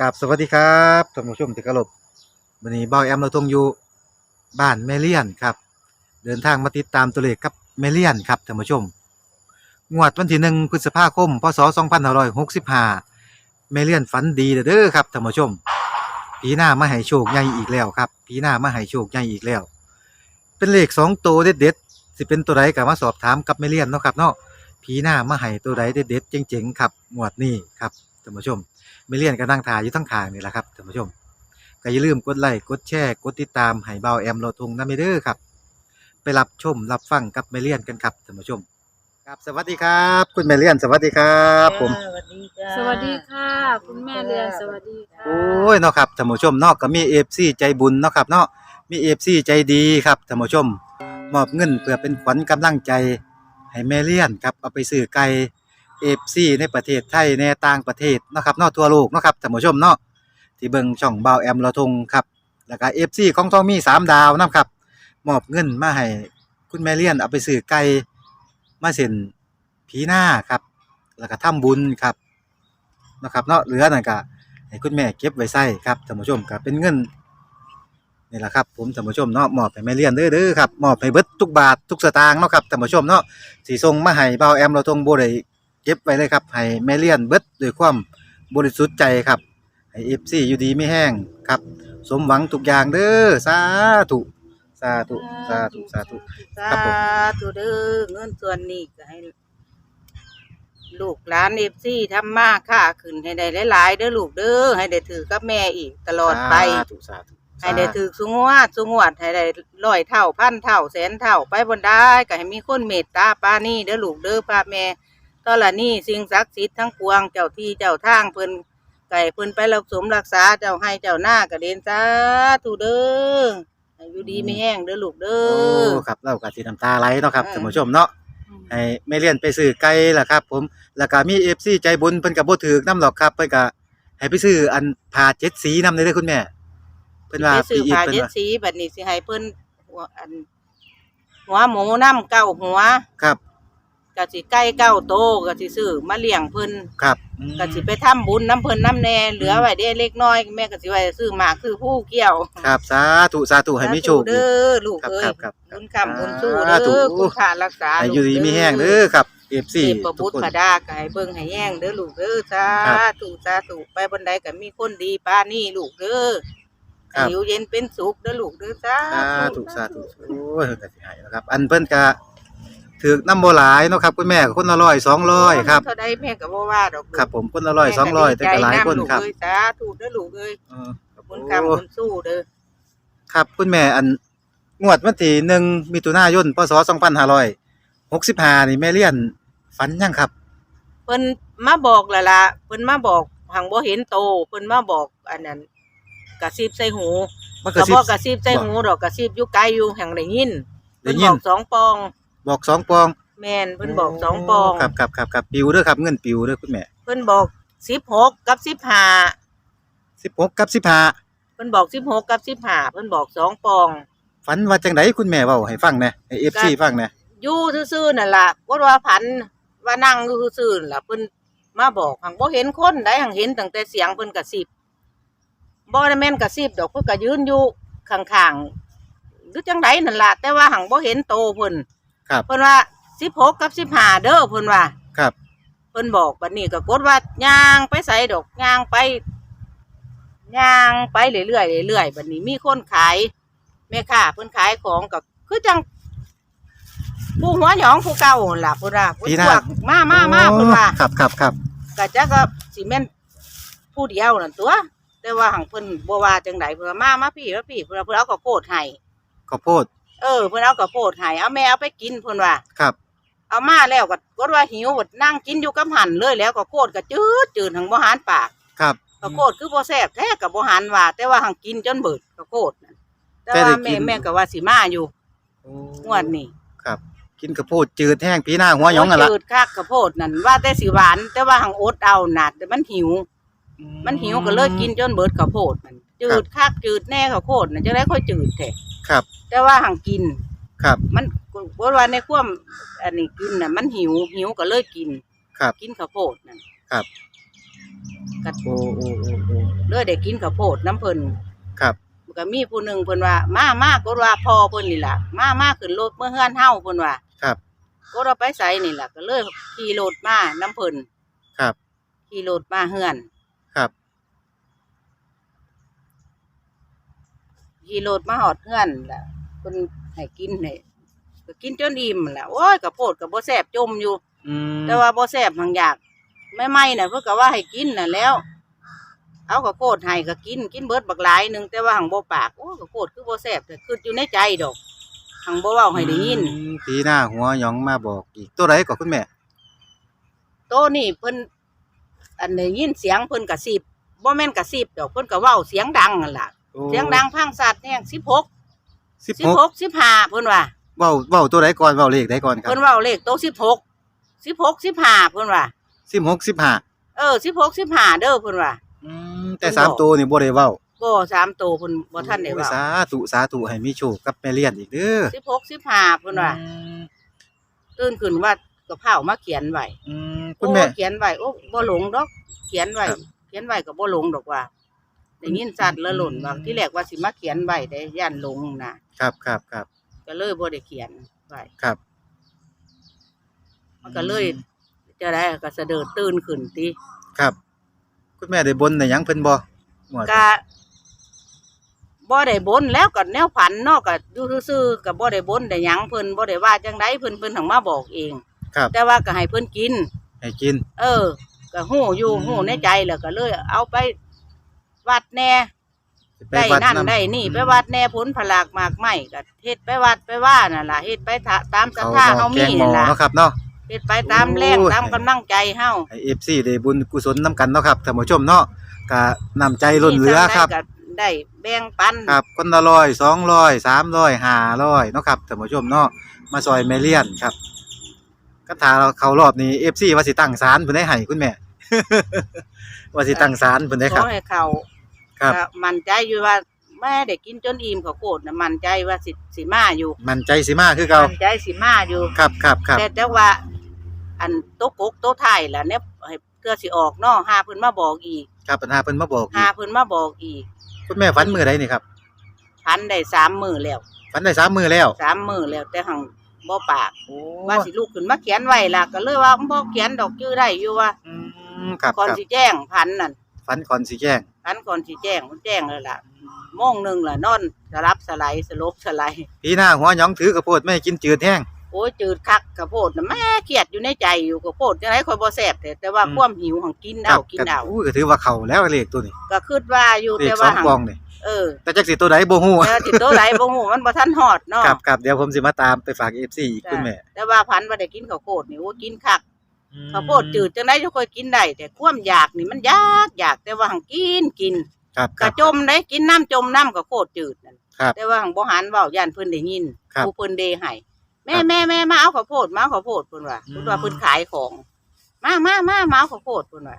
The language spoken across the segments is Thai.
กับสวัสดีครับท่านผู้ชมที่เคารพวันนี้เบาแอมเราทงอยู่บ้านแมเลียนครับ เดินทางมาติดตามตัวเลขกับแมเลียนครับท่านผู้ชม งวดวันที่หนึ่งพฤษภาคมพศ2565แมเลียนฝันดีเด้อครับท่านผู้ชมผีหน้ามาให้โชคใหญ่อีกแล้วครับผีหน้ามาให้โชคใหญ่อีกแล้ว เป็นเลขสองตัวเด็ดๆสิเป็นตัวใดก็มาสอบถามกับแมเลียนเนาะครับเนาะผีหน้ามาให้ตัวใดเด็ดๆเจ๋งๆครับงวดนี้ครับท่านผู้ชม ไม่เลี่ยนก็นั่งถ่ายอยู่ทั้งทางนี่แหละครับท่านผู้ชมก็อย่าลืมกดไลค์กดแชร์กดติดตามให้เบาแอมโลทงนะเมเดอร์ครับ ไปรับชมรับฟังกับเมเลียนกันครับท่านผู้ชม ครับสวัสดีครับ คุณเมเลียนสวัสดีครับ ผมสวัสดีจ้าสวัสดีค่ะ คุณแม่เรียนสวัสดีค่ะ โอ้ยเนาะครับท่านผู้ชมเนาะก็มีเอฟซีใจบุญเนาะครับเนาะมีเอฟซีใจดีครับท่านผู้ชม มอบเงินเพื่อเป็นขวัญกำลังใจ ให้แม่เลียนครับเอาไปซื้อไก่ เอฟซีในประเทศไทยในต่างประเทศเนาะครับนาะทั่วโลกเนาะครับท่านผู้ชมเนาะที่เบิ่งช่องเบาแอมเราทงครับแล้วก็เอฟซีของทองมีสามดาวนะครับมอบเงินมาให้คุณแม่เลี้ยนเอาไปซื้อไก่มาเส้นผีหน้าครับ แล้วก็ทำบุญครับนะครับเนาะเหลือนั่นก็ให้คุณแม่เก็บไว้ใช้ครับท่านผู้ชมก็เป็นเงินนี่แหละครับผมท่านผู้ชมเนาะมอบให้แม่เลี้ยนเด้อเด้อครับมอบให้เบิดทุกบาททุกสตางค์เนาะครับท่านผู้ชมเนาะสีส่งมาให้เบาแอมเราทงโบได้ ก็บไว้เลยครับ ให้แม่เลียนเบิดด้วยความบริสุทธิ์ใจครับ ให้ FC อยู่ดีไม่แห้งครับ สมหวังทุกอย่างเด้อสาธุสาธุสาธุสาธุสาครับผมธุเด้อเงินส่วนนี้ก็ให้ ลูกหลานเอฟซีทำมาค่าขึ้นให้ได้หลายๆเด้อลูกเด้อให้ได้ถือกับแม่อีกตลอดไปสาธุสาธุให้ได้ถือสุงวดสุงวดให้ได้ร้อยเท่าพันเท่าแสนเท่าไปบนได้ก็ให้มีคนเมตตาปรานี่เด้อลูกเด้อป้าแม่ ตอนละนี่สิ่งศักดิ์สิทธิ์ทั้งปวงเจ้าที่เจ้าทางเพิ่นไก่เพิ่นไปรักสมรักษาเจ้าให้เจ้าหน้ากระเด็นสาธุเด้อให้อยู่ดีไม่แห้งเด้อลูกเด้โอ้อ ครับเราก็สิน้ำตาไหลเนาะครับเออ ท่านผู้ชมเนาะให้แม่เลียนไปซื้อไก่ล่ะครับ ผมแล้วก็มี FC ใจบุญเพิ่นก็บ่ถูกนำหรอกครับเพิ่นก็ให้ไปซื้ออันผ้าเจ็ดสีนำเลยเด้อคุณแม่เพิ่นว่าไปซื้ออีผ้าเพิ่นเจ็ดว่าสีบัดนี้สิให้เพิ่นหัวอันหัวหมูน้ำเก้าหัว ครับ ก็สิไก่เก้าโตก็สิซื้อมาเลี้ยงเพิ่นครับอืมก็สิไปทำบุญน้ำเพิ่นน้ำแน่เหลือไว้ได้เล็กน้อย แม่ก็สิไว้ซื้อหมากซื้อผู้เกี่ยวครับสาธุสาธุให้มีโชคสาธุเด้อลูกครับเอ้ยครับครับบุญคำบุญสู้สาธุ เด้อคุณค่ารักษาให้อยู่ดีมีแห้งเด้อครับ FC เทพทุบุกตรคนพดาก็ให้เบิ่งให้แย่งเด้อลูกเด้อสาครับธุสาธุไปบนใดก็มีคนดีป้านี่ลูกเด้อครับ ให้อยู่เย็นเป็นสุขเด้อลูกเด้อสาสาธุสาธุโอ้ยเพิ่นก็สิให้นะครับ อันเพิ่นก็ ถือน้ำบ่หลายเนาะครับคุณแม่ก็คนละร้อยสองร้อยครับ เท่าใดแม่ก็บ่ว่าดอกลูกครับผมคนละร้อยสองร้อยแต่ก็หลายคนครับแม่ก็ดีใจำลูกเอ้ยสาธุเด้อลูกเอ้ยเออบุญคำบุญสู้เด้อครับคุณแม่อันงวดวันที่หนึ่งมิถุนายนพศสองพันห้าร้อยหกสิบห้านี่แม่เลี้ยนฝันยังครับเพิ่นมาบอกและล่ะเพิ่นมาบอกหังบ่เห็นโตเพิ่นมาบอกอันนั้นกระซิบใส่หูมันก็ก็สิบ่กระซิบใส่หูดอกกระซิบอยู่ไกลอยู่แห่งได้ยินได้เพิ่นยิบนอกสองปอง บอกสองปองแม่นเพิ่นบอกสองปองครับครับครับครับปิวเด้อครับเงินปิวเด้อคุณแม่เพิ่นบอก16กับ15สิบหกกับสิบห้าเพิ่นบอก16กับ15เพิ่นบอกสองปอง ฝันว่าจังไดคุณแม่เว้าให้ฟังแหน่ให้เอฟซีฟังแหน่อยู่ซื่อๆนั่นล่ะบ่ว่าผันว่านั่งอยู่ซื่อๆนั่นล่ะเพิ่นมาบอกหังบ่เห็นคนได้หังเห็นตั้งแต่เสียงเพิ่นกระซิบบ่ได้แม่นกระซิบดอกเพิ่นก็ยืนอยู่ข้างๆหรือจังไดนั่นล่ะแต่ว่าหังบ่เห็นโตเพิ่น ครับ เพิ่นว่า16กับ15เด้อเพิ่นว่าครับ เพิ่นบอกบัดนี้ก็กดว่าย่างไปใส่ดอกย่างไปย่างไปเรื่อยๆเรื่อยๆบัดนี้มีคนขายแม่ค้าเพิ่นขายของก็คือจังผู้หัวหยองผู้เก่าหั่นล่ะเพิ่นว่าเพิ่นพวกมามามาเพิ่นว่า ครับครับครับก็จักก็สิแม่นผู้เดียวนั่นตัว แต่ว่าหังเพิ่นบ่ว่าจังไดเพิ่นว่ามามาพี่มาพี่เพิ่นว่าเพิ่นเอาข้าวโพดให้ข้าวโพด เออเพิ่นเอาข้าวโพดให้เอาแม่เอาไปกินเพิ่นว่า ครับ เอามาแล้วก็กดว่าหิวก็นั่งกินอยู่กับหันเลยแล้วก็โคตรก็จืดจืดหังบ่หานปากครับ ก็โคตรคือบ่แซ่บแท้ก็บ่หันว่า แต่ว่าหังกินจนเบิดก็โคตรนั่นแต่แต่ได้ว่ากิแม่น แม่ก็ว่าสิมาอยู่งวดนี้ครับ กินข้าวโพดจืดแห้งปีหน้าหัวหยองกันละจืดคักข้าวโพดนั่นว่าแต่สิหวาน แต่ว่าหังอดเอาน่ะแต่มันหิว มันหิวก็เลยกินจนเบิดข้าวโพดนั่นจืดคักจืดแน่ข้าวโพดนั่นจะได้ค่อยจืดแท้ ครับ แต่ว่าหังกิน ครับ มันบ่ว่าในความอันนี้กินน่ะ มันหิวหิวก็เลยกิน ครับ กินข้าวโพดนั่นครับก็โอ้โอ้โอ้โอ้เลยได้กินข้าวโพดน้ำเพิ่นครับ ก็มีผู้หนึ่งเพิ่นว่า มามาก็ว่าพ่อเพิ่นนี่ล่ะ มามาขึ้นรถเมื่อเฮือนเฮาเพิ่นว่าครับ ก็เราไปไสนี่ล่ะ ก็เลยขี่รถมาน้ำเพิ่นครับ ขี่รถมาเฮือน ครับ ขี่รถมาหอดเฮือนล่ะเพิ่นให้กินให้ก็กินจนอิ่มล่ะโอ้ยข้าวโพดก็บ่แซ่บจมอยู่ อืมแต่ว่าบ่แซ่บหังอยากไม่ไม่น่ะเพิ่นก็ว่าให้กินน่ะแล้วเอาข้าวโพดให้ก็กินกินเบิดบักหลายหนึงแต่ว่าหังบ่ปากโอ้ข้าวโพดคือบ่แซ่บแต่คืออยู่ในใจดอกหังบ่เว้าให้ได้ยิน อืมผีหน้าหัวหยองมาบอกอีกตัวใดก็คุณแม่ โตนี่เพิ่นอันได้ยินเสียงเพิ่นกระซิบบ่แม่นกระซิบดอกเพิ่นก็เว้าเสียงดังนั่นล่ะโอ้ เสียงดังพังสัตว์แห่ง16สิบหก16 15เพิ่นว่าเว้าเว้าตัวใดก่อนเว้าเลขใดก่อนครัเพิ่บนเว้าเลขโต16 16 15เพิ่นว่าสิบหกสิบห้าเออ16 15เด้อเพิ่นว่า อืมแต่สามตัวนี่บ่ได้เว้าบ่สามโตเพิ่นบ่ทันได้โอ้ยเว้าสาธุสาธุให้มีโชคกับแม่เลียนอีกเด้อ16 15เพิ่นว่าอืมตื่นขึ้นว่าก็เผามาเขียนไว้อืมคุณแม่ โอ้เขียนไว้โอ้บ่หลงดอก เขียนไว้ครับ เขียนไว้ก็บ่หลงดอกว่า ได้ยินสัตว์ละหล่นว่าที่แรกว่าสิมาเขียนไว้ได้ย่านหลงน่ะครับครับครับก็เลยบ่ได้เขียนไว้ครับ มันก็เลยจะได้ก็สะเดิดตื่นขึ้นติครับ คุณแม่ได้บนได้หยังเพิ่นบ่หมวดก็บ่ได้บนแล้วก็แนวผันเนาะก็อยู่ซื่อๆก็บ่ได้บนได้หยังเพิ่นบ่ได้ว่าจังไดเพิ่นเพิ่นถึงมาบอกเอง ครับแต่ว่าก็ให้เพิ่นกิน ให้กิน เออก็ฮู้อยู่อืมฮู้ในใจแล้วก็เลยเอาไป วัดแน่สิปได้วันั่นำ ได้นี่อืมไปวัดแน่ผลผลากมากไม่ก็เฮ็ดไปวัดไปว่านั่นล่ะเฮ็ดไปตาตามศรัทธาเขาเฮาแกมีงหมอนั่นล่ะเนาะครับเนาะ เฮ็ดไปตามแรงโอ้ย ตามกำลังใจเฮาให้ FC ได้บุญกุศลนํกันเนาะครับท่านผู้ชมเนาะก็นำใจล้นเหลือครับ มีซ้ำใดก็ได้แบ่งปัน ครับคนละร้อยสองร้อยสามร้อยห้าร้อยเนาะครับท่านผู้ชมเนาะมาซอยแมเลียนครับก็ถ้าเราเข้ารอบนี้ FC ว่าสิตั้งศาลเพิ่นได้ให้คุณแม่ ว่าสิตั้งศาลเพิ่นได้ขครัอบให้เขาครับ ก็มั่นใจอยู่ว่าแม่ได้กินจนอิ่มเขาวโกดน่ะมั่นใจว่าสิสิมาอยู่มันใจสิมาคือเก่ามั่นใจสิมาอยู่ ครับครับครับแต่แต่ว่า อันโตะกกโตะไทายล่ะเนี่ยให้เพื่อสิออกเนาะหาเพิ่นมาบอกอีกครับปัญหาเพิ่นมาบอกอีหากเพิ่นมาบอกอีกคุณแม่ฝันมื้อใดนี่ครับพันได้สามมื้อแล้วฝันได้สามมื้อแล้วสามมื้อแล้ว แต่หังบ่ปากโอ้ว่าสิลูกขึ้นมาเขียนไว้ล่ะก็เลยว่าบ่เขียนดอกชื่อได้อยู่ว่า อื มครับก่อนครับสิแจ้งพันนั่นฝันก่อนสิแจ้ง พันก่อนสิแจ้งมันแจ้งเลยล่ะโมงหนึงล่ะนอนสลับสไลด์สลบสไลด์พี่หน้าหัวหยองถือกระโพดไม่ให้กินจืดแห้ง โอ้ยจืดคักกระโพดน่ะแม่เครียดอยู่ในใจอยู่กระโพดจังได๋ค่อยบ่แซ่บแต่แต่ว่าอืม ความหิวของกินเอากินเอาอุ้ยก็ถือว่าเข้าแล้วเลขตัวนี้ก็คิดว่าอยู่เลขแต่สอว่างหังกองนี่เออแต่จักสิตัวใดบ่ฮู้แต่ติดตัวไหนบ่ฮู้มันบ่ทันฮอดเนาะ ครับครับเดี๋ยวผมสิมาตามไปฝาก FC อีกจ้ะคุณแม่ แต่ว่าพันว่าได้กินข้าวโพดนี่โอ้กินคัก ข้าวโพดจืดจังได๋จะค่อยกินได้แต่ความอยากนี่มันยากอยากแต่ว่าหังกินกินครับคกรัระบ จมได้กินน้ำจมน้ำข้าวโพดจืดนั่นครับแต่ว่าหังบ่หันเว้าย่านเพิ่นได้ยินครับผู้เพิ่นเดให้แม่ครับแม่แม่มาเอาข้าวโพดมาเอาข้าวโพดเพิ่นว่าอืม เพิ่นว่าเพิ่นขายของมามามามาเอาข้าวโพดเพิ่นว่า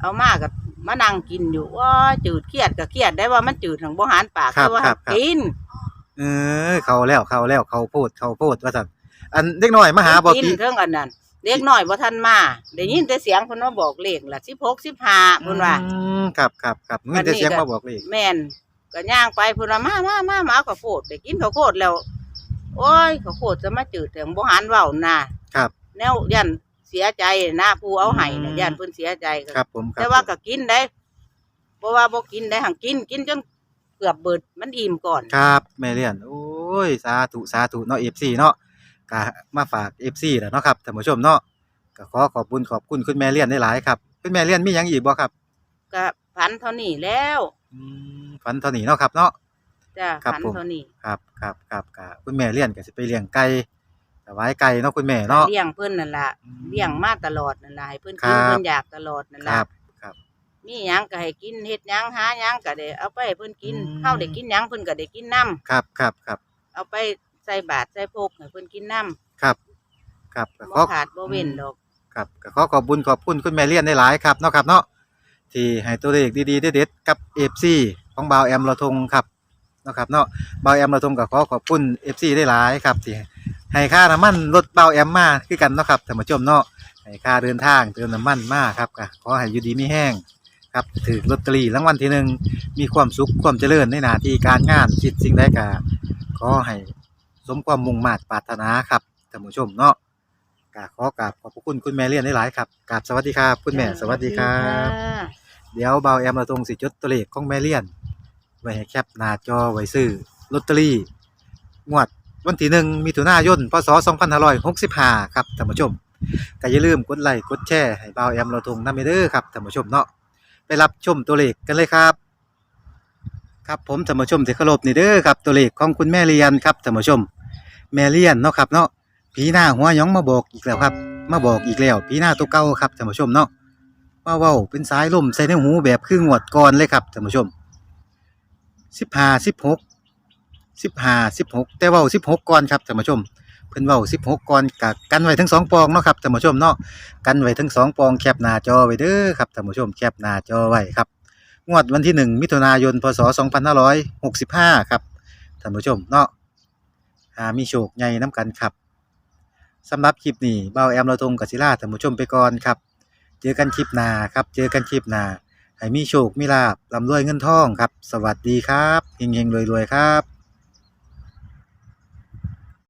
เอามาก็มานั่งกินอยู่ว้าจืดเครียดก็เครียดได้ว่ามันจืดหังบ่หันปากครับแต่ว่าครับหังกิน เออ เข้าแล้วเข้าแล้วเข้าโพดเข้าโพดว่าซั่นอันเด็กน้อยมาหาบ่กินพี่เรื่องอันนั้น เด็กน้อยบ่ทันมาได้ยินแต่เสียงเพิ่นมาบอกเลขล่ะ16 15เพิ่นว่า อืมครับครับครับมีแต่เสียงมาบอกเลขแม่นก็ย่างไปเพิ่นว่ามามามามาเอาข้าวโพดได้กินข้าวโพดแล้ว โอ้ยข้าวโพดจะมาจืดแต่บ่หันเว้าน่ะครับ แนวยันเสียใจนะผู้เอาให้อืน่ะมยันเพิ่นเสียใจก็ครับผมครับแต่ว่าก็กินได้บ่ว่าบ่กินได้หังกินกินจนเกือบเบิดมันอิ่มก่อน ครับแม่เลียนโอ้ยสาธุสาธุเนาะ FC เนาะ ก็มาฝาก FC แหล้วเนาะครับท่านผู้ชมเนาะก็ขอขอบคุณขอบคุณคุณแม่เลียนได้หลายครับคุณแม่เลียนมีหยังอีกบ่ครับก็พันเท่านี้แล้วอืมฝันเท่านี้เนาะครับเนาะ จ้ะครับพันผม เท่านี้ครับครับครับก็คุณแม่เลี้ยงก็สิไปเลี้ยงไก่ถวายไก่เนาะคุณแม่เนาะ เลี้ยงเพิ่นนั่นล่ะอืมเลี้ยงมาตลอดนั่นล่ะให้เพิ่นครักินบเพิ่นอยากตลอดนั่นคล่ะรับครับ มีหยังก็ให้กินเฮ็ดหยังหาหยังก็ได้เอาไปให้เพิ่นกินอืม เฮาได้กินหยังเพิ่นก็ได้กินน้ำครับครับครับเอาไป ใส่บาตรใส่พกให้เพิ่นกินน้ำครับ ครับก็ขบ่อขาดบ่เว้นดอกครับก็ขอขอบคุณขอบคุณคุณแม่เลี้ยนได้หลายครับเนาะครับเนาะที่ให้ตัวเลขดีๆเด็ดๆกับ FC ของบ่าวแอมเราทงครับเนาะครับเนาะบ่าวแอมเราทงก็ขอขอบคุณ FC ได้หลายครับที่ให้ค่าน้ำมันรถบ่าวแอมมาคือกันเนาะครับท่านผู้ชมเนาะให้ค่าเดินทางเติมน้ำมันมาครับก็ขอให้อยู่ดีมีแห้งครับถือลอตเตอรี่รางวัลที่หนึ่งมีความสุขความเจริญในหน้าที่การงานคิดสิ่งใดก็ขอให้ สมความมุ่งมา่ปรารถนาครับท่านผู้ชมเนาะกขอกราบขอบพระคุณคุณแม่เลียนหลายๆครับกราบสวัสดีครับ คุณแม่สวัสดีครับเดี๋ยวเบาแอมเราตรงสิจดตัวเลขของแม่เลียน ไว้ให้แคปหน้าจอไว้ซื้อลอตเตอรี่งวดวันที่หนึ่งมิถุนายนพศ2565 ครับท่านผู้ชมก็อย่าลืมกดไลค์กดแชร์ให้เบาแอมเราตรงนำไปเด้อครับท่านผู้ชมเนาะไปรับชมตัวเลขกันเลยครับ ครับผมท่านผู้ชมที่เคารพนี่เด้อครับตัวเลขของคุณแม่เลียนครับท่านผู้ชม แม่เลียนเนาะครับเนาะผีหน้าหัวหยองมาบอกอีกแล้วครับ มาบอกอีกแล้วผีหน้าตัวเก่าครับท่านผู้ชมเนาะมาเว้าเป็นสายลมใส่ในหูแบบคืองหวดก่อนเลยครับท่านผู้ชมสิบห้าสิบหกสิบห้าสิบหกแต่เว้าสิบหกก่อนครับท่านผู้ชมเพิ่นเว้าสิบหกก่อนกะกันไว้ทั้งสองปองเนาะครับท่านผู้ชมเนาะกันไว้ทั้งสองปองแคปหน้าจอไว้เด้อครับท่านผู้ชมแคปหน้าจอไว้ครับ งวดวันที่หนึ่งมิถุนายน พศ 2565 ครับท่านผู้ชมเนาะหามีโชคใหญ่น้ำกันครับสำหรับคลิปนี้เบาแอมเราทงกับศิลาท่านผู้ชมไปก่อนครับ เจอกันคลิปหน้าครับ เจอกันคลิปหน้าให้มีโชคมีลาบลำรวยเงินทองครับ สวัสดีครับเฮงๆรวยๆครับ